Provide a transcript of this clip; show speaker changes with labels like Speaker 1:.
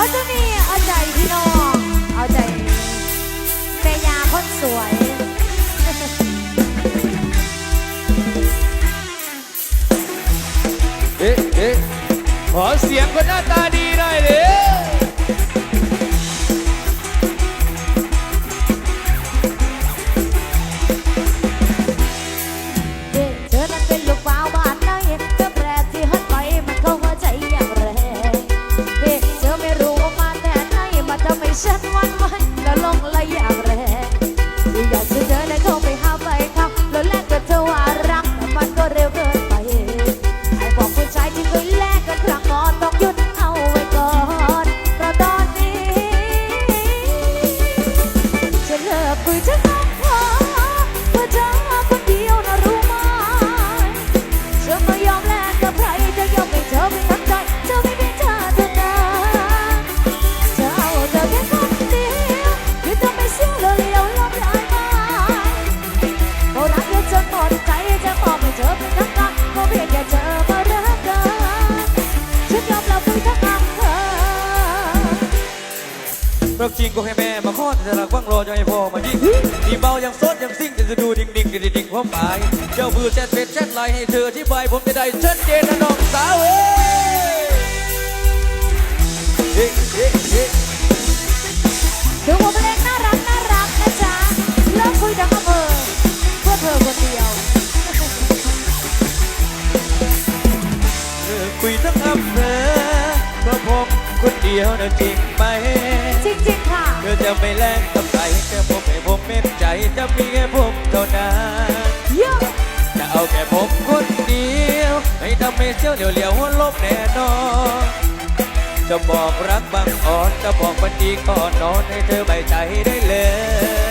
Speaker 1: อเจ้นี่เอา
Speaker 2: ใจพี่น้อง เอาใจเมยาคนสวย เอ๊ะเอ๊ะขอเสียงคนหน้าตาดีหน่อยเด้อ
Speaker 1: รักจริงก็ให้แม่มาคลอดแต่รักฟังรอจะให้พ่อมายิงนี่เบายังซดยังซิ่งแต่จะดูดิ่งดิ่งดิ่งดิ่งความหมายเจ้ามือแชทเฟซแชทไลน์ให้เธออธิบายผมจะได้ชัดเจนนะน้องสาวเอ้ยเอ๊ะเอ๊ะเอ๊ะ
Speaker 2: ถึงว่าเพลงน่ารักน่ารักนะจ๊ะเลิกคุยทั้งอำเภอเพื่อเธอคนเดียว
Speaker 1: เธอคุยทั้งอำเภอเพราะผมคนเดียวนะจริงไหม
Speaker 2: จะ
Speaker 1: ไม่แลกกับใครแค่ผมให้ผมเม็ดใจจะมีแค่ผมเท่านั้น จะเอาแค่ผมคนเดียวไม่ทำให้เชี่ยวเหลียวเหลียวหัวลบแน่นอน จะบอกรักบางอ่อนจะบอกวันดีก่อนนอนให้เธอใบใจได้เลย